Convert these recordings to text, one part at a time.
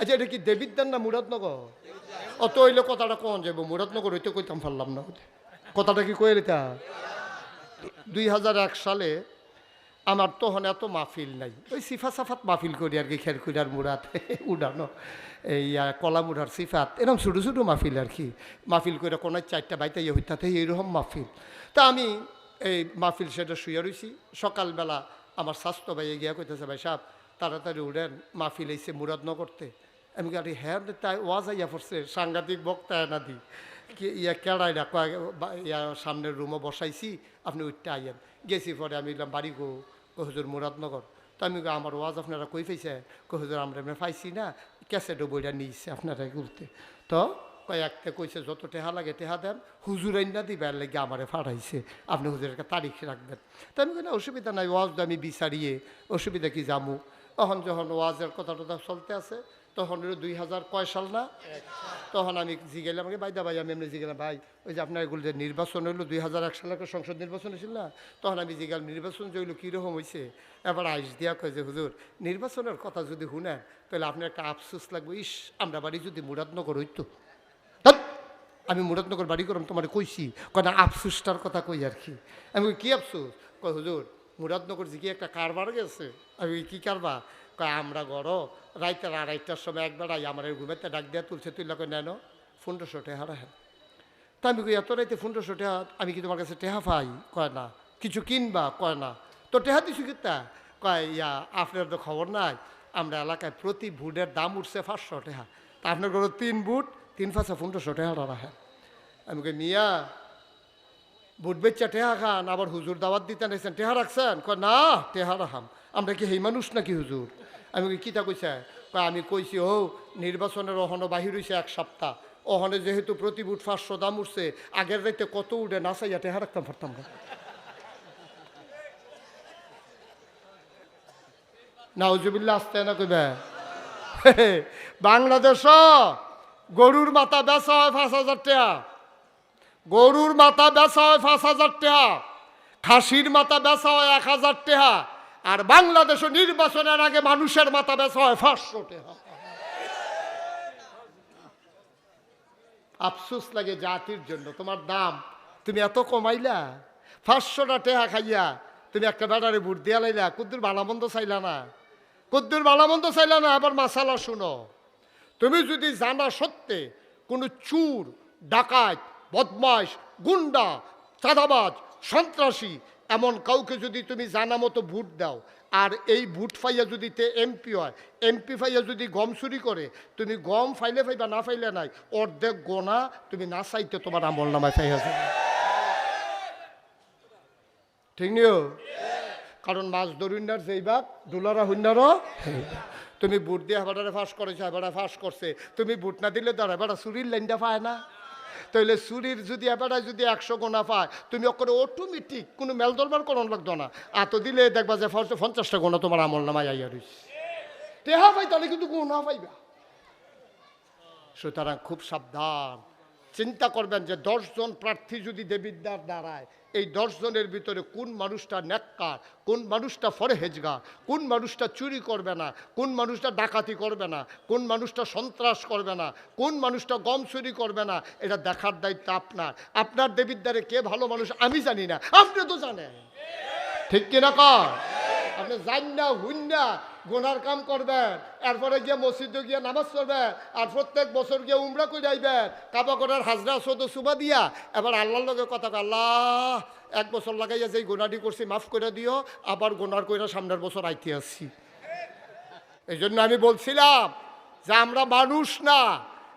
আচ্ছা এটা কি দেবিদ্যার না মুরাদনগর অত হইলে কথাটা কন যাব মুরাদনগর হইতে কইতাম পারলাম না কথাটা কি কয়ে রেতা দুই হাজার এক সালে আমার তখন এত মাহফিল নাই। ওই সিফা সাফাত মাহফিল করি আর কি খের কুড়ার মুরাত উড়ানো এই আহ, কলা মুড়ার সিফাত এরকম ছোটো ছোটো মাহফিল আর কি। মাহফিল করে কোনো চারটা বাইতে ইয়ে হইতাতে এইরকম মাহফিল। তা আমি এই মাহফিল সেটা শুয়ে রয়েছি সকালবেলা আমার স্বাস্থ্য ভাই গিয়া কইতেছে ভাই সাহেব তাড়াতাড়ি উঠেন মাহফিল এইসে মুরাদনগরতে আমি গাড়ি হ্যাঁ তাই ওয়াজ আইয়া পড়ছে, সাংঘাতিক বক্তা না দি। ইয়া কেড়াই না ইয়া সামনের রুমে বসাইছি, আপনি উঠতে আইয়েন। গেছি পরে আমি বললাম বাড়ি গো কো হুজুর মুরাদনগর। তো আমি আমার ওয়াজ আপনারা কই পাইছে? কো হুজুর আমরা এমনি পাইছি না, ক্যাসেটও বইটা নিয়েছে আপনারা ঘুরতে তো কয়েকটা কইছে, যত টেহা লাগে টেহা দেন, হুজুর আইনা দিবার লাগে আমারে ফাটাইছে আপনি হুজুরের তারিখ রাখবেন। তো আমি কোনো অসুবিধা নাই, ওয়াজ আমি বিচারিয়ে, অসুবিধা কি জামু? তখন যখন ওয়াজের কথা টথা চলতে আছে তখন দুই হাজার কয় সাল না? তখন আমি জিগেলাম আমাকে বাইদা ভাই, আমি এমনি জিগেলাম ভাই, ওই যে আপনার এগুলো যে নির্বাচন হইল দুই হাজার এক সালে সংসদ নির্বাচন হয়েছিল না? তখন আমি জিগাল নির্বাচন যে হইল কীরকম হয়েছে এবার আইস দিয়া কয় যে, হুজুর, নির্বাচনের কথা যদি শুনেন, তাহলে আপনার একটা আফসোস লাগবে। ইস, আমরা বাড়ি যদি মুরাদনগর হইতো। আমি মুরাদনগর বাড়ি করলাম তোমার কইছি, কয় না, আফসোসটার কথা কই আর কি? আমি কি আফসোস? কয়, হুজুর, মুরাদনগর যে একটা কারবার গেছে? আমি কি কারবার? কয় আমরা গড়। রাইতের আড়াইটার সময় একবার আই আমার ঘুমেতে ডাক দিয়া তুলছে, তুইলা কই নেন পনেরোশো টেহা রাখেন তা আমি কই, এত রাইতে পনেরোশো টেহা, আমি কি তোমার কাছে টেহা পাই? কয়, না। কিছু কিনবা? কয়, না। তো টেহা দিছু কিতা? কয়, ইয়া, আপনার তো খবর নাই। আমরা এলাকায় প্রতি বুটের দাম উঠছে পাঁচশো টেহা। তা আপনার ঘরে তিন বুট তিন পাঁচশো পনেরোশো টেহাটা রাখেন। আমি কই, মিয়া বুট বেচ্চা টেহা খান, আবার হুজুর দাওয়াত দিতে নাইছেন, টেহা রাখছেন? কয়, না, টেহা রাখাম। আমরা কি সেই মানুষ নাকি হুজুর? আমি কই, কিতা কইছে আমি কইছি ও নির্বাচনের অহনো বাহির হইছে এক সপ্তাহ। অহনে যেহেতু প্রতি বুট পাঁচশো দাম উঠছে আগের রাইতে কত উঠে? না নাচাইয়া টেহা রাখতাম পারতাম না নাউজুবিল্লা আসতে না কইবে? বাংলাদেশ গরুর মাথা বেচা হয় পাঁচ হাজার টাকা গরুর মাথা বেচা হয় পাঁচ হাজার টাকা খাসির মাথা বেচা হয় এক হাজার টাকা আর বাংলাদেশে নির্বাচনের আগে মানুষের মাথা বেচা হয় পাঁচশো টাকা আফসোস লাগে জাতির জন্য। তোমার দাম, তুমি এত কমাইলা পাঁচশোটা টেহা খাইয়া তুমি একটা বেড়ারে বুট দিয়া লাইলা, কুদ্দুর ভালামন্দ চাইলা না। কুদ্দুর ভালামন্দ চাইলা না, আবার মাসালা শুনো। তুমি যদি জানা সত্ত্বে কোনো চুর, ডাকাত বদমাস গুন্ডা, চাঁদাবাজ, সন্ত্রাসী এমন কাউকে যদি তুমি জানা মতো ভোট দাও, আর এই ভোট ফাইয়া যদি তে এমপি হয়, এমপি ফাইয়া যদি গম চুরি করে, তুমি গম ফাইলে ফাইবা, না ফাইলে নাই, অর্ধেক গোনা তুমি না চাইতে তোমার আমল নামায় ফাইয়া যাবে ঠিক নিও? কারণ মাছ ধরুন্নার যেই বাপ ডুলারা হুন্নারও তুমি বুট দিয়ে হেবাটারে ফাঁস করেছ, হেবাটা ফাঁস করছে। তুমি বুট না দিলে ধর হেবাটা চুরির লাইনটা পায় না। তাইলে চুরির যদি এবারে যদি একশো গোনা পায়, তুমি অকরে অটোমেটিক কোনো মেল দরবার করন লাগতো না। এত দিলে দেখবা যে পঞ্চাশটা গোনা তোমার আমল নামায় আইয়া রইস টেহা পাই তাহলে কিন্তু গোনা পাইবা। সুতরাং খুব সাবধান। চিন্তা করবেন যে দশজন প্রার্থী যদি দেবিদ্যার দাঁড়ায় এই দশজনের ভিতরে কোন মানুষটা নেককার কোন মানুষটা ফরহেজগার, কোন মানুষটা চুরি করবে না, কোন মানুষটা ডাকাতি করবে না, কোন মানুষটা সন্ত্রাস করবে না, কোন মানুষটা গম চুরি করবে না, এটা দেখার দায়িত্ব আপনার। আপনার দেবিদ্যারে কে ভালো মানুষ আমি জানি না। আপনি তো জানেন। ঠিক কিনা কর আপনি যান না হুন না গোনার কাম করবেন এরপরে গিয়ে মসজিদে গিয়ে নামাজ পড়বেন আর প্রত্যেক বছর গিয়ে উমরা করে যাইবেন কাবা করার হাজরা সদ সুবা দিয়া, এবার আল্লাহর লগে কথা আল্লাহ, এক বছর লাগাইয়া যেই গোনাটি করছি, মাফ করে দিও, আবার গোনার কইরা সামনের বছর আইতে আসছি। এই জন্য আমি বলছিলাম যে আমরা মানুষ না।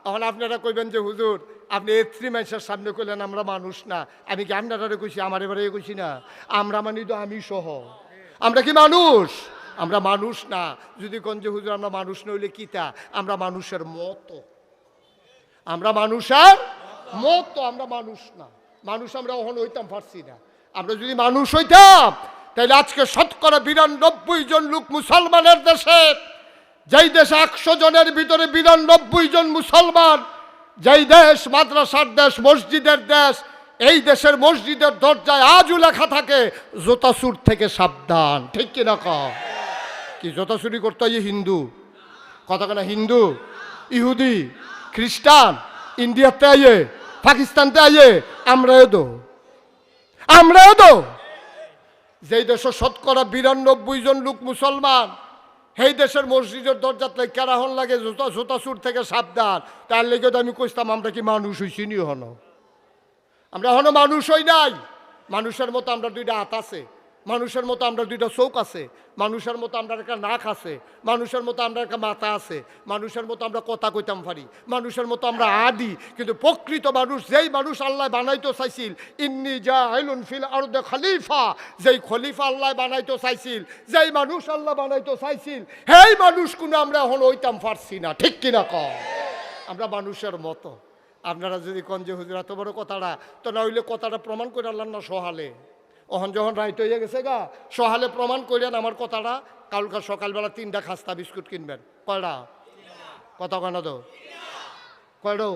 এখন আপনারা কইবেন যে, হুজুর, আপনি এত্রি মানুষের সামনে কইলেন আমরা মানুষ না। আমি কি আপনারা কইছি, আমার এবারে কইছি না? আমরা মানি তো আমি সহ। আমরা কি মানুষ? আমরা মানুষ না। যদি কোন যে হুজুর, আমরা মানুষ নইলে কি তা? আমরা মানুষের মতো। আমরা মানুষের মতো, আমরা মানুষ না। মানুষ আমরা ওখানে হইতাম পারছি না। আমরা যদি মানুষ হইতাম তাহলে আজকে শতকরা বিরানব্বই জন লোক মুসলমানের দেশে, যেই দেশে একশো জনের ভিতরে বিরানব্বই জন মুসলমান, যেই দেশ মাদ্রাসার দেশ, মসজিদের দেশ, এই দেশের মসজিদের দরজায় আজও লেখা থাকে, জোতাসুর থেকে সাবধান। ঠিক কিনা কম কি জোতা চুরি করতে হয় হিন্দু? কতখানা হিন্দু, ইহুদি, খ্রিস্টান, ইন্ডিয়াতে আইয়ে, পাকিস্তানতে আইয়ে, আমরাও দো আমরাও দো যেই দেশের শতকরা বিরানব্বই জন লোক মুসলমান, সেই দেশের মসজিদের দরজাত লাগে কেরাহন লাগে, জুতা জুতা সুর থেকে সাবধান। তার লেগে তো আমি কইতাম আমরা কি মানুষ হইছি নি হন আমরা হন মানুষ হই নাই। মানুষের মতো আমরা দুইটা হাত আছে। মানুষের মতো আমরা দুইটা চোখ আছে। মানুষের মতো আমরা একটা নাক আছে। মানুষের মতো আমরা একটা মাথা আছে। মানুষের মতো আমরা কথা কইতাম পারি। মানুষের মতো আমরা আদি। কিন্তু প্রকৃত মানুষ, যেই মানুষ আল্লাহ বানাইতে চাইছিল, ইন্নি যা আইলুন ফিল আর খলিফা যেই খলিফা আল্লাহ বানাইতো চাইছিল, যেই মানুষ আল্লাহ বানাইতো চাইছিল, সেই মানুষ কোনো আমরা এখন ওইতাম পারছি না। ঠিক কিনা? ক আমরা মানুষের মতো। আপনারা যদি কন যে, হুজুর, এত বড় কথাটা, তো না হইলে কথাটা প্রমাণ করে আল্লাহ না সহালে। অহন যখন রাইট হয়ে গেছে গা। সহালে প্রমাণ করেন আমার কথাটা কালকা সকালবেলা তিনটা খাস্তা বিস্কুট কিনবেন। কয়টা কত কেন তো? কয়ডো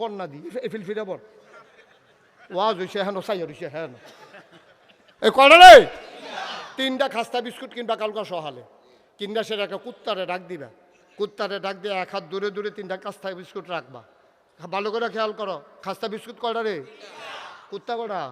কন্যা দি এফিল ফিরে বল। ওয়াজ হইছে হেন সাই হইছে হেন। এই কয়টা রে তিনটা খাস্তা বিস্কুট কিনবা কালকা সহালে। কিনবা সেটাকে কুত্তারে ডাক দিবা। কুত্তারে ডাক দিয়ে এক হাত দূরে দূরে তিনটা খাস্তা বিস্কুট রাখবা। ভালো করে খেয়াল করো। খাস্তা বিস্কুট কয়টা রে? কুত্তা কটা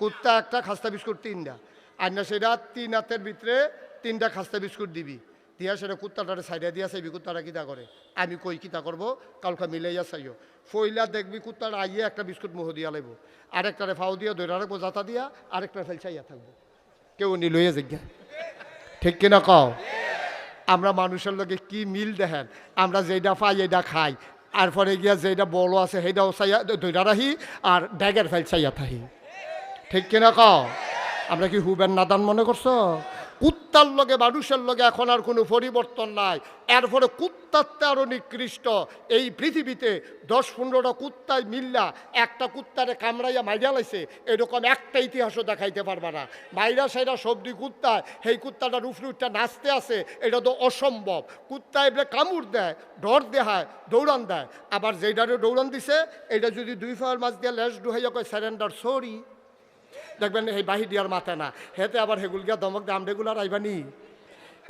কুত্তা একটা খাস্তা বিস্কুট তিনটা। আর না সেটা তিন হাতের ভিতরে তিনটা খাস্তা বিস্কুট দিবি। দিয়া সেটা কুত্তাটারে সাইডে দিয়া চাইবি, কুত্তাটা কিতা করে? আমি কই কিতা করব? কালকা মিলাইয়া চাইও। ফইলা দেখবি কুত্তাটা আইয়ে একটা বিস্কুট মুহ দিয়া লাগবো আরেকটারে ফাও দিয়া ধরে রাখব, জাতা দিয়া আরেকটা ফেল চাইয়া থাকব। কেউ নি লইয়া জিজ্ঞা ঠিক কিনা কও? আমরা মানুষের লগে কি মিল দেখেন? আমরা যেটা পাই এটা খাই। আর পরে গিয়া যেটা বড় আছে সেইটাও চাইয়া দৈরা রাহি আর ব্যাগের ফাইল চাইয়া থাহি। ঠিক কিনা কও? আমরা কি হুবেন নাদান মনে করছ? কুত্তার লগে, মানুষের লগে এখন আর কোনো পরিবর্তন নাই। এরপরে কুত্তারতে আরও নিকৃষ্ট। এই পৃথিবীতে দশ পনেরোটা কুত্তায় মিল্লা, একটা কুত্তারে কামড়াইয়া মাইরা লাইছে, এরকম একটা ইতিহাসও দেখাইতে পারবা না। মাইরা সাইরা সবজি কুত্তায় সেই কুত্তাটা রুফরুটটা নাচতে আছে, এটা তো অসম্ভব। কুত্তা এবারে কামড় দেয়, ডর দেহায়, দৌড়ান দেয়। আবার যেইটারে দৌড়ান দিছে এটা যদি দুই ফাওয়ার মাছ দিয়ে লেস ডুহাইয়া কয় স্যারেন্ডার সরি দেখবেন এই বাহি দিয়ার মাথা না। হেতে আবার হেগুল গিয়া দমক দাম রেগুলার আইবানি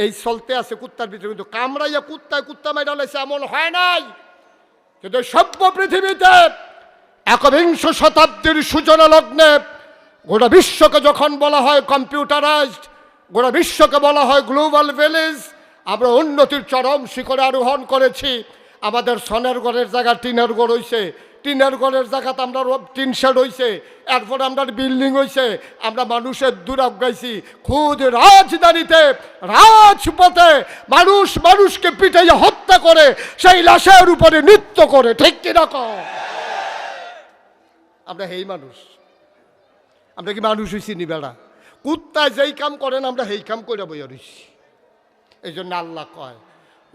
এই চলতে আছে কুত্তার ভিতরে, কিন্তু কামড়াইয়া কুত্তায় কুত্তা মাইরা লাইছে এমন হয় নাই। কিন্তু সভ্য পৃথিবীতে একবিংশ শতাব্দীর সূচনা লগ্নে গোটা বিশ্বকে যখন বলা হয় কম্পিউটারাইজড, গোটা বিশ্বকে বলা হয় গ্লোবাল ভিলেজ আমরা উন্নতির চরম শিখরে আরোহণ করেছি। আমাদের সনের গড়ের জায়গা টিনের গড় হইছে। টিনের ঘরের জায়গাতে আমরা টিন শেড হইছে, এরপর আমরা বিল্ডিং হইছে, আমরা মানুষের দূরাব গাইছি। খুদ রাজধানীতে, রাজপথে মানুষ মানুষকে পিটাইয়া হত্যা করে, সেই লাশের উপরে নৃত্য করে, ঠিক কিনা কও? আমরা হেই মানুষ। আমরা কি মানুষ হইছি নি বেড়া? কুত্তায় যেই কাম করেন, আমরা সেই কাম করে বইয়া রইছি। এই জন্য আল্লাহ কয়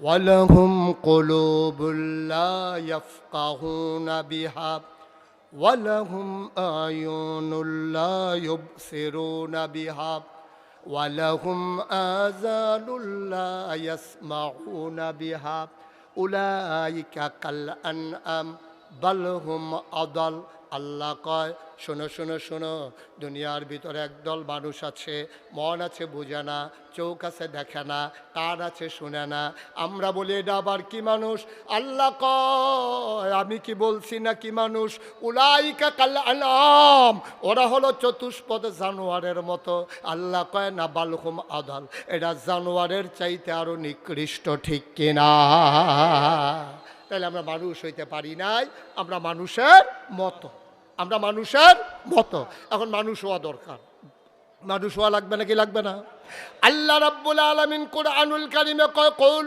ولهم قلوب لا يفقهون بها ولهم أعين لا يبصرون بها ولهم آذان لا يسمعون بها. أولئك كالأنعام بل هم أضل. আল্লাহ কয়, শোনো শোনো শোনো, দুনিয়ার ভিতরে একদল মানুষ আছে, মন আছে বুঝে না, চোখ আছে দেখে না, কান আছে শুনে না। আমরা বলি, এটা আবার কি মানুষ? আল্লাহ কয়, আমি কি বলছি না কি মানুষ? উলাইকা কাল আনাম ওরা হলো চতুষ্পদ জানোয়ারের মতো। আল্লাহ কয়, না, বালহুম আদাল এটা জানোয়ারের চাইতে আরও নিকৃষ্ট, ঠিক কিনা তাহলে আমরা মানুষ হইতে পারি নাই, আমরা মানুষের মতো। আমরা মানুষের মতো। এখন মানুষ হওয়া দরকার। মানুষ হওয়া লাগবে নাকি লাগবে না? আল্লাহ রাব্বুল আলামিন কোরআনুল কারিমে কৌল,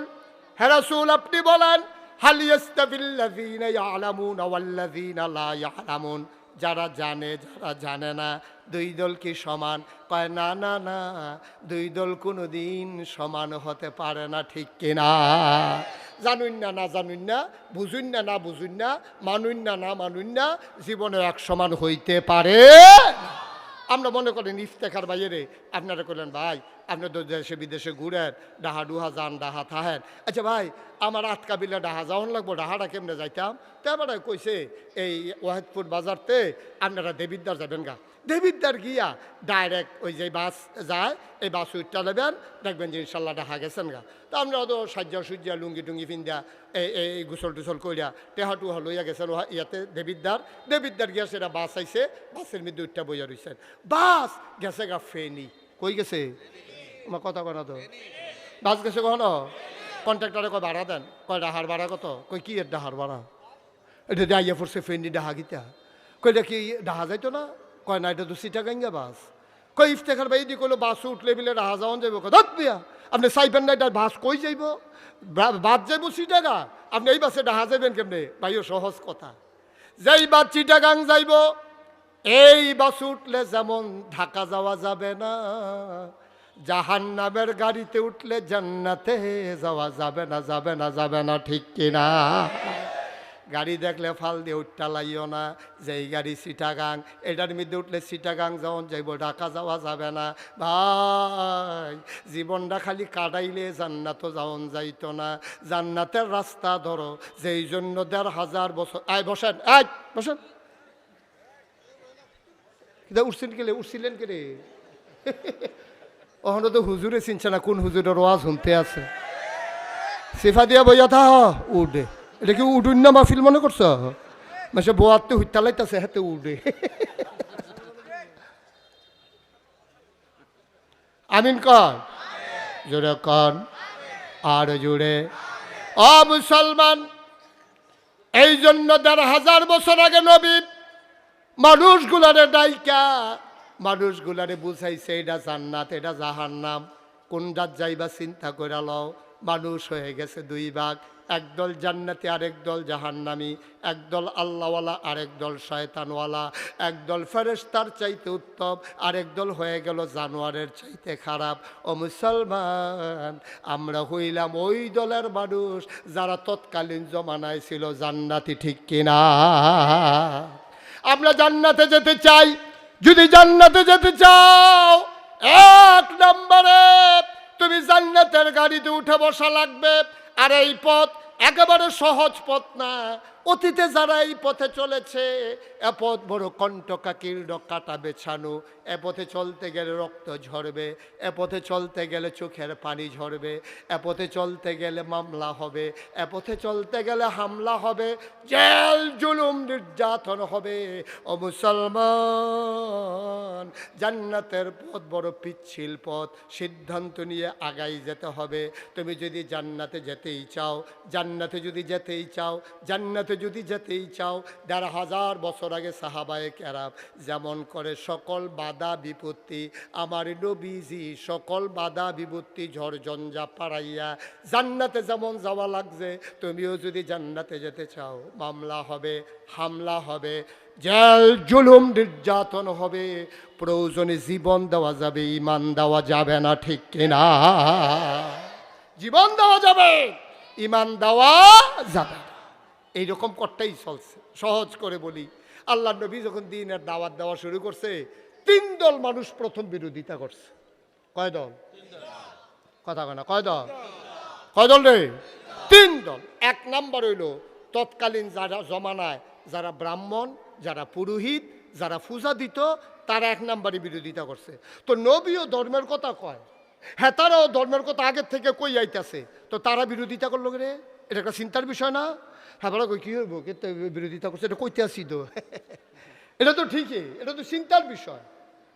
হে রাসূল, আপনি বলেন যারা জানে যারা জানে না, দুই দল কি সমান? কয়, না না না, দুই দল কোনো দিন সমান হতে পারে না, ঠিক কিনা? জানুন না না জানুন না বুঝুন না না বুঝুন না মানুন না না মানুন না জীবনে এক সমান হইতে পারে। আমরা মনে করেন ইফতেখার বাইরে আপনারা করলেন ভাই আপনি তো দেশে, বিদেশে ঘুরেন, ডাহা ডুহা যান, ডাহা থাহেন। আচ্ছা ভাই, আমার আট কাবিলা ডাহা যাওয়ান লাগবো, ডাহাটা কেমনে যাইতাম? তারপরে কইছে, এই ওয়াহেদপুর বাজারতে আপনারা দেবিদ্দার যাবেন গা। দেবিদ্দার গিয়া ডাইরেক্ট ওই যে বাস যায়, এই বাস উঠটা নেবেন, দেখবেন যে ইনশাল্লাহ ডাহা গেছেন গা। তা আমরা তো সাজ্জা সুজ্জা, লুঙ্গি টুঙ্গি ফিন্দা এই এই গুসল টুসল কইরা টেহা টুহা লইয়া গেছেন ইয়াতে দেবিদ্দার দেবিদ্দার গিয়া সেটা বাস আইছে, বাসের মধ্যে উঠটা বইয়া রইছেন। বাস গেছে গা ফেনি। কই গেছে? আমার কথা কনা তো বাস গেছে কখনো কন্ট্রাক্টরে কয় ভাড়া দেন। কয় ডাহার ভাড়া কত? কই কি এর ডাহার ভাড়া? এটা আইয়া পড়ছে ফেনি ডাহা গিতা কই এটা কি ডাহা যাইতো না? কয় না এটা তো সিটা গাঙ্গা বাস কই ইফতেখার ভাই কইলো বাস উঠলে বিলে ডাহা যাওয়ান যাইব। কয়, ধত বিয়া আপনি চাইবেন না এটা বাস কই যাইব। বাদ যাইব সিটাগা আপনি এই বাসে ডাহা যাইবেন কেমনে? ভাইও সহজ কথা। যেই বাদ চিটাগাং যাইব, এই বাস উঠলে যেমন ঢাকা যাওয়া যাবে না। জাহান্নামের গাড়িতে উঠলে জান্নাতে যাওয়া যাবে না যাবে না যাবে না, ঠিক কিনা? গাড়ি দেখলে ফাল দিয়ে উঠটা লাইও না যে এই গাড়ি সিটাগাং, এটার মধ্যে উঠলে সিটাগাং যাওন যাইব, ঢাকা যাওয়া যাবে না। ভাই, জীবনটা খালি কাটাইলে জান্নাত যাওন যাইতো না। জান্নাতের রাস্তা ধরো, যেই জন্য দেড় হাজার বছর আয়, বসেন আয়, বসেন। উঠছেন কেলে উঠছিলেন কেলে ওখানে তো হুজুরে চিনছে না কোন হুজুরের ওয়াজ শুনতে আছে। সিফা দিয়া বইয়া থা উডে। এটা কি উডুন না মাহফিল মনে করছ? মানে বোয়াতে হুইতা লাইতাছে, হাতে উডে। আমিন কন জোরে কন আর জোরে। অ, মুসলমান এই জন্য দেড় হাজার বছর আগে নবী মানুষগুলারে ডাইকা মানুষগুলারে বুঝাইছে, এটা জান্নাত, এটা জাহান্নাম। কোনটার যাইবা চিন্তা করে লও। মানুষ হয়ে গেছে দুই ভাগ। একদল জান্নাতি, আরেক দল জাহান্নামি। একদল আল্লাহওয়ালা, আরেক দল শয়তানওয়ালা। একদল ফেরেস্তার চাইতে উত্তম, আরেক দল হয়ে গেল জানোয়ারের চাইতে খারাপ। ও মুসলমান, আমরা হইলাম ওই দলের মানুষ, যারা তৎকালীন জমানায় ছিল জান্নাতি ঠিক কিনা? আমরা জান্নাতে যেতে চাই। যদি জান্নাতে যেতে চাও, এক নম্বরে তুমি জান্নাতের গাড়িতে উঠে বসা লাগবে। আর এই পথ একেবারে সহজ পথ না। অতীতে যারা এই পথে চলেছে, এ পথ বড় কণ্টকাকীর্ণ কাটা বেছানো। এ পথে চলতে গেলে রক্ত ঝরবে, এ পথে চলতে গেলে চোখের পানি ঝরবে, এ পথে চলতে গেলে মামলা হবে, এ পথে চলতে গেলে হামলা হবে, জেল জুলুম নির্যাতন হবে। ও মুসলমান জান্নাতের পথ বড় পিচ্ছিল পথ, সিদ্ধান্ত নিয়ে আগাই যেতে হবে। তুমি যদি জান্নাতে যেতেই চাও, জান্নাতে যদি যেতেই চাও, জান্নাতে যদি যেতেই চাও, দেড় হাজার বছর আগে সাহাবায়ে কেরাম যেমন করে, সকল বাধা বিপত্তি আমার নবীজি, সকল বাধা বিপত্তি ঝড় ঝড়ঝঞ্ঝা পাড়াইয়া জান্নাতে যেমন যাওয়া লাগছে, তুমিও যদি জান্নাতে যেতে চাও, মামলা হবে, হামলা হবে। জেল জুলুম নির্যাতন হবে, প্রয়োজনে জীবন দেওয়া যাবে ইমান দেওয়া যাবে না, ঠিক কিনা? জীবন দেওয়া যাবে ইমান দেওয়া যাবে এইরকম করতেই চলছে, সহজ করে বলি। আল্লাহ নবী যখন দিনের দাওয়াত দেওয়া শুরু করছে, তিন দল মানুষ প্রথম বিরোধিতা করছে। কয় দল? কথা কয় না, কয় দল? কয় দল রে? তিন দল। এক নাম্বার হইল, তৎকালীন যারা জমানায়, যারা ব্রাহ্মণ যারা পুরোহিত, যারা পূজা দিত তারা এক নাম্বারে বিরোধিতা করছে। তো নবীও ধর্মের কথা কয়। হ্যাঁ তারাও ধর্মের কথা আগের থেকে কই আইতাছে। তো তারা বিরোধিতা করল রে এটা একটা চিন্তার বিষয় না? হ্যাঁ বলা কই, কি হইব? কে বিরোধিতা করছে? এটা কইতে আসি তো। এটা তো ঠিকই, এটা তো চিন্তার বিষয়।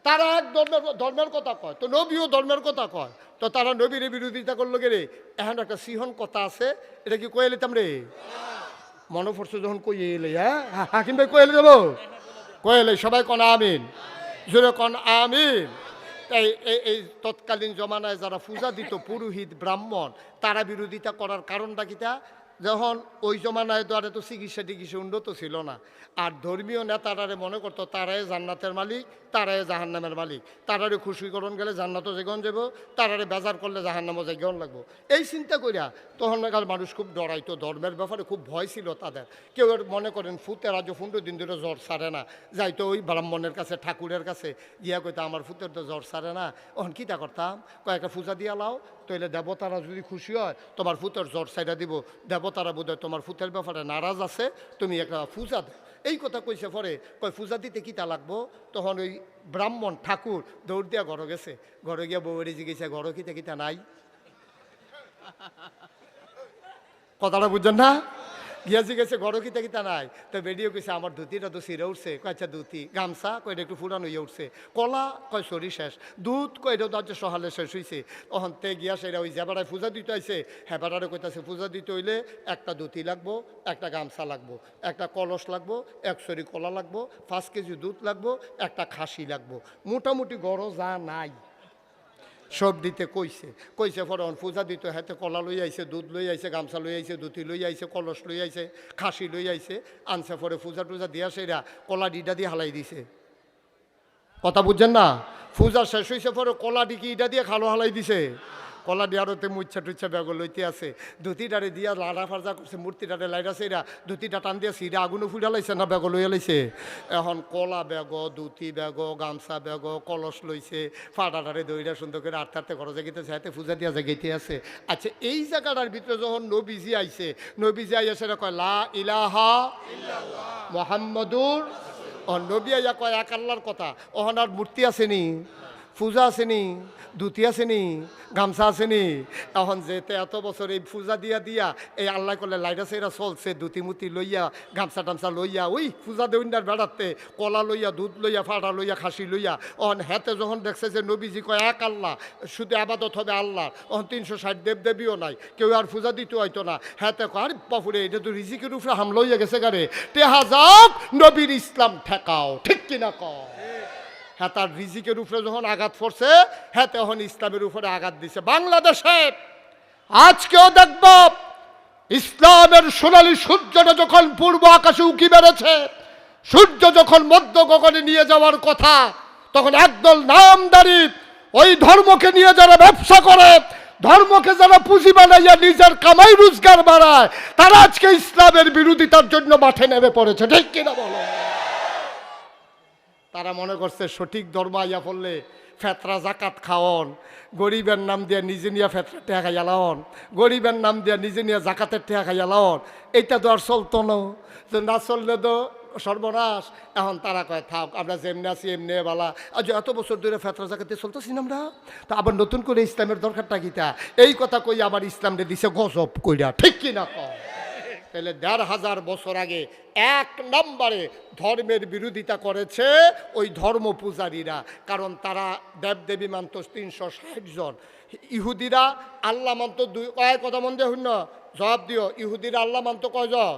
তারা এক ধর্মের ধর্মের কথা কয়। তো নবীও ধর্মের কথা কয়। তো তারা নবীরে বিরোধিতা করল রে এখন একটা সিহন কথা আছে। এটা কি কয়ে এলিতাম রে? মনে পড়ছে যখন কই এলে হ্যাঁ? হাকিম ভাই কয়েলে যাব? কয়েলে সবাই কন আমিন। জোরে কন আমিন। এই তৎকালীন জমানায় যারা পূজা দিত পুরোহিত, ব্রাহ্মণ, তারা বিরোধিতা করার কারণটা কিটা যখন ওই জমানায় তো আর এত চিকিৎসা টিকিৎসা উন্নত ছিল না। আর ধর্মীয় নেতারারে মনে করতো তারাই জান্নাতের মালিক, তারাই জাহান্নামের মালিক। তারারে খুশিকরণ গেলে জান্নাতও যেগন যাব তারারে বেজার করলে জাহান্নামও যেগন লাগবো। এই চিন্তা করিয়া তখন নাগাল মানুষ খুব ডরাইতো। ধর্মের ব্যাপারে খুব ভয় ছিল তাদের। কেউ মনে করেন ফুতের আজ পনেরো দিন ধরে জ্বর সারে না। যাইতো ওই ব্রাহ্মণের কাছে, ঠাকুরের কাছে গিয়া কইতো, আমার ফুতের তো জ্বর সারে না। ওখান কিতা করতাম? কয়েকটা পূজা দিয়া লাও। তইলে দেবতারা যদি খুশি হয়, তোমার ফুতের জ্বর সাইডা দিব। দেবতারা বোধ তোমার ফুতের ব্যাপারে নারাজ আছে, তুমি একটা ফুজা দে এই কথা কইছে পরে, কয়, পূজা দিতে কিতা লাগবো? তখন ওই ব্রাহ্মণ ঠাকুর দৌড় দিয়া ঘরে গেছে। ঘরে গিয়া বউরে জিগেছে ঘরে কিতা কিতা নাই? কথাটা বুঝছেন না? গিয়া জিগেছে ঘর কিতা কিতা নাই। তো বেরিয়ে কইছে, আমার ধুতিটা তো সিরে উঠছে। কয় আচ্ছা ধুতি, গামছা? কয়টা একটু ফুরানো ইয়ে উঠছে। কলা, কয় শরীর শেষ। দুধ কয়টা আজ সহালে শেষ হয়েছে তখন তে গিয়া সেটা ওই জেবারায় পূজা দিতে আইছে। হেবারারে কইতাছে, পূজা দিতে হইলে একটা ধুতি লাগবো, একটা গামছা লাগবো, একটা কলস লাগবো, এক সরি কলা লাগবো, পাঁচ কেজি দুধ লাগবো, একটা খাসি লাগবো। মোটামুটি গড় যা নাই। সব দিতে কইছে। কইছে ফরন পূজা দিত হাতে কলা লই আইছে, দুধ লই আইছে, গামছা লই আইছে, ধুতি লই আইছে, কলস লই আইছে, খাসি লই আইছে, আনছে পরে পূজা টুজা দিয়া সেরা কলা ডিডা দিয়ে হালাই দিছে। কথা বুঝছেন না? পূজা শেষ হয়েছে পরে কলা ডিকি ইটা দিয়ে খালো হালাই দিছে। কলা দিয়ারতে মুচ্ছা টুচ্ছা ব্যাগ লইতে আছে। ধুতিটারে দিয়া লাড়া ফার্জা করছে মূর্তিটারে লাইরা সেরা ধুতিটা টান দিয়া সিরা আগুনও ফুটা লাইছে না ব্যাগ লইয়া লাইছে এখন কলা ব্যাগ ধুতি ব্যাগ গামছা ব্যাগ কলস লইছে ফাটাটারে দইরা সুন্দর করে আটতে আটতে ঘরে জাগিতেছে হাতে পূজা দিয়া জাগাইতে আছে। আচ্ছা এই জায়গাটার ভিতরে যখন নবীজি আইছে নবীজি আইয়া সেটা কয়, লা ইলাহা মোহাম্মদুর নবী আইয়া কয়, এক আল্লাহর কথা। ওহনার মূর্তি আসেনি পূজা আসেনি ধুতি আসেনি গামছা আসেনি এখন যেতে এত বছর এই পূজা দিয়া দিয়া এই আল্লাহ করলে লাইটা সেরা চলছে, ধুতি মুতি লইয়া, গামছা টামছা লইয়া, ওই পূজা দেউন্ডার বেড়াতে, কলা লইয়া, দুধ লইয়া, ফাটা লইয়া, খাসি লইয়া অন হেতে যখন দেখছে যে নবীজি কয়, এক আল্লাহ, শুধু আবাদত হবে আল্লাহ অন তিনশো ষাট দেব দেবীও নাই, কেউ আর পূজা দিতে হয়তো না। হেতে কয়, আরে বাপুরে, এটা তো রিজিকের উপরে হামলা হইয়া গেছে গারে টেহা যাক নবীর ইসলাম ঠেকাও। ঠিক কিনা কও? হ্যাঁ তার রিজিকের উপরে যখন আঘাত পড়ছে হ্যাঁ তখন ইসলামের উপরে আঘাত দিছে। বাংলাদেশে আজকেও দেখব, ইসলামের সোনালী সূর্যটা যখন পূর্ব আকাশে উকি বেড়েছে সূর্য যখন মধ্য গগনে নিয়ে যাওয়ার কথা, তখন একদল নামদারি ওই ধর্মকে নিয়ে যারা ব্যবসা করে, ধর্মকে যারা পুঁজি বানাইয়া নিজের কামাই রোজগার বাড়ায়, তারা আজকে ইসলামের বিরোধিতার জন্য মাঠে নেমে পড়েছে। ঠিক কিনা বলো? তারা মনে করছে সঠিক ধর্ম আইয়া পড়লে ফেতরা জাকাত খাওয়ন, গরিবের নাম দিয়ে নিজে নিয়ে ফেতরা টেহা খাইয়া গরিবের নাম দিয়ে নিজে নিয়ে জাকাতের টেহা খাইয়া লাওন এইটা তো আর চলতো না। চললে তো সর্বনাশ। এখন তারা কয়, থাক, আমরা যেমনি আছি, এমনি বালা। আজ এত বছর ধরে ফেতরা জাকাতে চলতেছি আমরা। তা আবার নতুন করে ইসলামের দরকারটা কিতা এই কথা কই আবার ইসলামরে দিছে গজব কইরা, ঠিক কিনা কয়? তাহলে দেড় হাজার বছর আগে এক নম্বরে ধর্মের বিরোধিতা করেছে ওই ধর্ম পূজারীরা। কারণ তারা দেবদেবী মানত তিনশো ষাট জন। ইহুদিরা আল্লাহ মানত দুই, কয় কথা মন শূন্য জবাব দিও। ইহুদিরা আল্লাহ মানত কয়জন?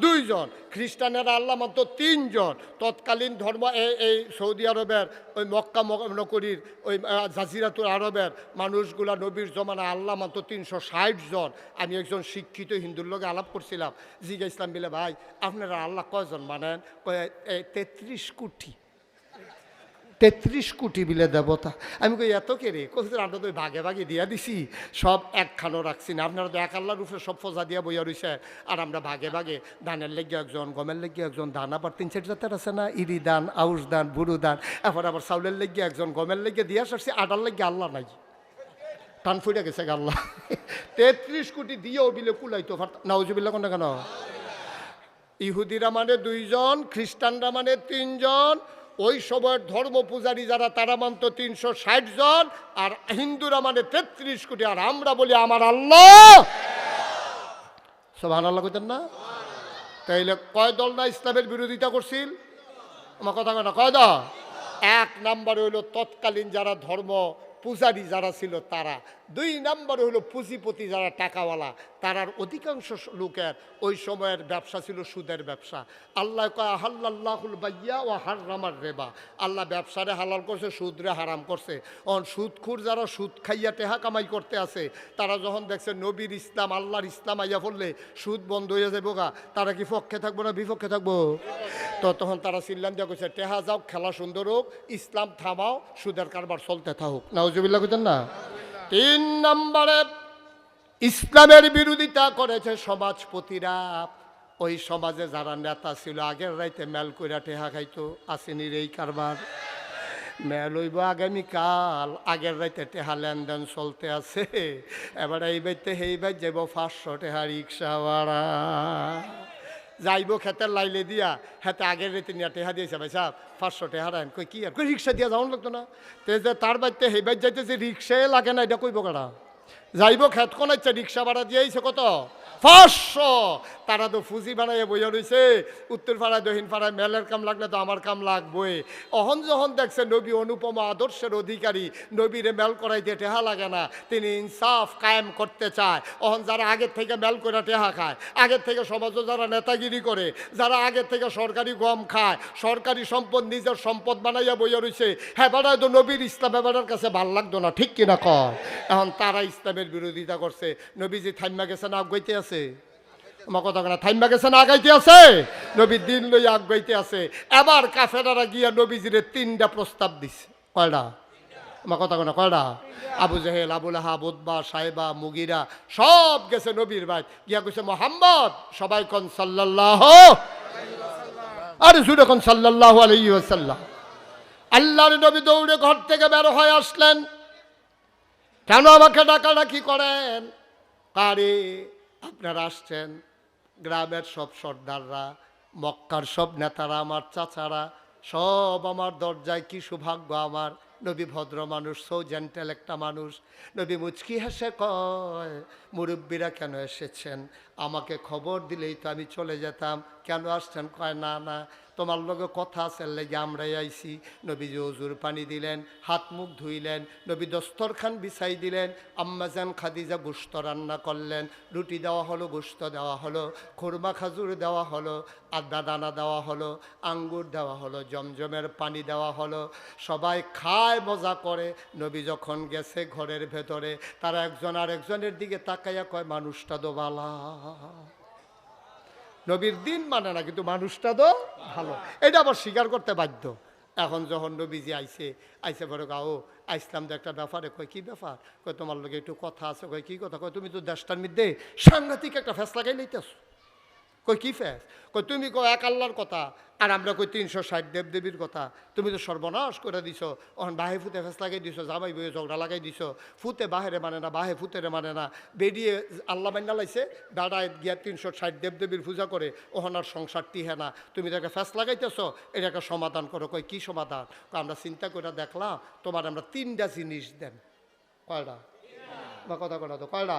দুইজন। খ্রিস্টানেরা আল্লাহ মাত্র তিনজন। তৎকালীন ধর্ম এই এই সৌদি আরবের, ওই মক্কা মক- নকরির ওই জাজিরাতুল আরবের মানুষগুলা নবীর জমানা আল্লাহ মাত্র তিনশো ষাট জন। আমি একজন শিক্ষিত হিন্দুর লোকে আলাপ করছিলাম। জিগা ইসলাম বিলে ভাই, আপনারা আল্লাহ কয়জন মানেন? তেত্রিশ কোটি। তেত্রিশ কোটি বিলে দেবতা। আমি কই, এত কে রে? কোথায় আমরা তো ভাগে ভাগে দিয়া দিছি। সব একখানো রাখছি না। আপনারা তো এক আল্লাহর উপরে সব ফজা দিয়া বইয়া রইছে। আর আমরা ভাগে ভাগে ধানের লেগে একজন, গমের লেগে একজন, ধান আবার তিন চার জাতের আছে না? ইরি দান আউশ দান বুড়ো দান এরপর আবার চাউলের লেগে একজন, গমের লেগে দিয়া সারছি, আটার লেগে আল্লাহ নাই। টান ফুটে গেছে আল্লাহ। তেত্রিশ কোটি দিয়েও বিলে কুলাইতো নাউজুবিল্লা কোনটা কেন? ইহুদিরা মানে দুইজন, খ্রিস্টানরা মানে তিনজন ওই সময়ের ধর্ম পূজারী যারা, তারা মানত তিনশো ষাট জন, আর হিন্দুরা মানে তেত্রিশ কোটি, আর আমরা বলি আমার আল্লাহ। সব আল্লাহ কইতেন না? তাইলে কয় দল না ইসলামের বিরোধিতা করছিল? আমার কথা কয় না, কয় দল? এক নাম্বার হইল তৎকালীন যারা ধর্ম পূজারী যারা ছিল, তারা। দুই নম্বর হলো পুঁজিপতি যারা টাকাওয়ালা, তারার অধিকাংশ লোকের ওই সময়ের ব্যবসা ছিল সুদের ব্যবসা। আল্লাহ কয় আহাল্লাহুল বাইয়া ও হারামার রেবা। আল্লাহ ব্যবসারে হালাল করছে, সুদরে হারাম করছে। অন সুদখুর যারা সুদ খাইয়া টেহা কামাই করতে আছে, তারা যখন দেখছে নবীর ইসলাম, আল্লাহর ইসলাম আইয়া পড়লে সুদ বন্ধ হয়ে যাবে গা, তারা কি পক্ষে থাকব না বিপক্ষে থাকব? তো তখন তারা চিল্লাম দিয়া কইছে, টেহা যাও, খেলা সুন্দর হোক, ইসলাম থামাও, সুদের কারবার চলতে থাকুক। নাউজুবিল্লাহ কইতেন না? তিন নম্বরে, ইসলামের বিরোধিতা করেছে সমাজপতিরা। ওই সমাজে যারা নেতা ছিল, আগের রাইতে মেল কইরা টেহা খাইতো, আসেনির এই কারবার। মেল হইব আগামীকাল, আগের রাইতে টেহা লেনদেন চলতে আছে। এবার এই বাইতে সেই বাইত যাব পাঁচশো টেহা রিক্সা ভাড়া যাইব খেতের লাইলে দিয়া, হেতে আগের রেতে নিয়ে টেহা দিয়েছে, ভাই সাহেব, পাঁচশো টেহা রায় কই কি আর? কই রিক্সা দিয়া যাওয়ান লাগতো না। তে যে তার বাড়িতে সেই বাড়ি যাইতেছে রিক্সায় লাগে না, এটা কইব কারা যাইব খেত কোন রিক্সা ভাড়া দিয়েছে কত? পাঁচশো! তারা তো ফুজি বানাইয়ে বইয়া রয়েছে উত্তর পাড়ায় দক্ষিণ পাড়ায় মেলের কাম লাগলে তো আমার কাম লাগবই। অহন যখন দেখছে নবী অনুপম আদর্শের অধিকারী, নবীরে মেল করাইতে টেহা লাগে না। তিনি ইনসাফ কায়েম করতে চায়। অহন যারা আগের থেকে মেল করে টেহা খায়, আগের থেকে সমাজও যারা নেতাগিরি করে, যারা আগের থেকে সরকারি গম খায়, সরকারি সম্পদ, নিজের সম্পদ বানাইয়া বইয়া রয়েছে হ্যাঁ বেড়ায় তো নবীর ইসলাম বেড়ার কাছে ভালো লাগতো না, ঠিক কিনা কর এখন তারা ইসলামের বিরোধিতা করছে। নবীজি থাইমা গেছে না আগাইতে আছে? আমার কথা না থাইমা গেছে না আগাইতে আছে? নবীর দিন লই আগাইতে আছে। এবার কাফেরারা গিয়া নবীজিরে তিনটা প্রস্তাব দিছে। কয়টা আমার কথা না কয়টা আবু জাহেল আবুল আহাব উদ্বা সাহেবা মুগিরা সব গেছে নবীর ভাই গিয়া কইছে, মোহাম্মদ, সবাই কন সাল্লাল্লাহ আরে শুনে কোন সাল্লাল্লাহ আলাইহি ওয়াসাল্লাম। আল্লাহর নবী দৌড়ে ঘর থেকে বের হয়ে আসলেন। কেন আমাকে ডাকাডাকি করেন? কারে? আপনারা আসছেন? গ্রামের সব সর্দাররা, মক্কার সব নেতারা, আমার চাচারা, সব আমার দরজায় কি সৌভাগ্য আমার। নবী ভদ্র মানুষ, সৌ জেন্টেল একটা মানুষ। নবী মুচকি হেসে কয়, মুরব্বীরা কেন এসেছেন? আমাকে খবর দিলেই তো আমি চলে যেতাম। কেন আসছেন? কয়, না না তোমার লগে কথা আছে লেগে আমরাই আইছি। নবীজি অজুর পানি দিলেন, হাত মুখ ধুইলেন, নবী দস্তরখান বিছাই দিলেন আম্মাজান খাদিজা গোস্ত রান্না করলেন, রুটি দেওয়া হলো গোস্ত দেওয়া হলো, খুরমা খাজুর দেওয়া হলো আদা দানা দেওয়া হলো, আঙ্গুর দেওয়া হলো, জমজমের পানি দেওয়া হলো। সবাই খায়, মজা করে। নবী যখন গেছে ঘরের ভেতরে, তারা একজন আর একজনের দিকে তাকাইয়া কয়, মানুষটা দোবালা। নবীর দিন মানে না, কিন্তু মানুষটা তো ভালো। এটা আবার স্বীকার করতে বাধ্য। এখন যখন নবীজি আইসে আইসে বড় গাও আইসলাম তো একটা ব্যাপারে। কয়, কি ব্যাপার? কয়, তোমার লোক একটু কথা আছে। কয়, কি কথা? কয়, তুমি তো দেশটার মধ্যে সাংঘাতিক একটা ফেস লাগাই কই, কি ফেস কই, তুমি কো এক আল্লাহর কথা, আর আমরা কই তিনশো ষাট দেব দেবীর কথা। তুমি তো সর্বনাশ করে দিছ। ওখান বাহে ফুতে ফেস লাগাই দিছ, জামাই বইয়ে ঝগড়া লাগাই দিছ। ফুতে বাহেরে মানে না, বাহে ফুতেরে মানে না। বেরিয়ে আল্লাহ মান্না লাইছে দাদায় গিয়া তিনশো ষাট দেব দেবীর পূজা করে ওখান আর সংসার টিহে না। তুমি তাকে ফেস লাগাইতেছ, এটাকে সমাধান করো। কই, কি সমাধান? আমরা চিন্তা করে দেখলাম, তোমার আমরা তিনটা জিনিস দেন। কয়টা বা কথা কয়টা তো কয়টা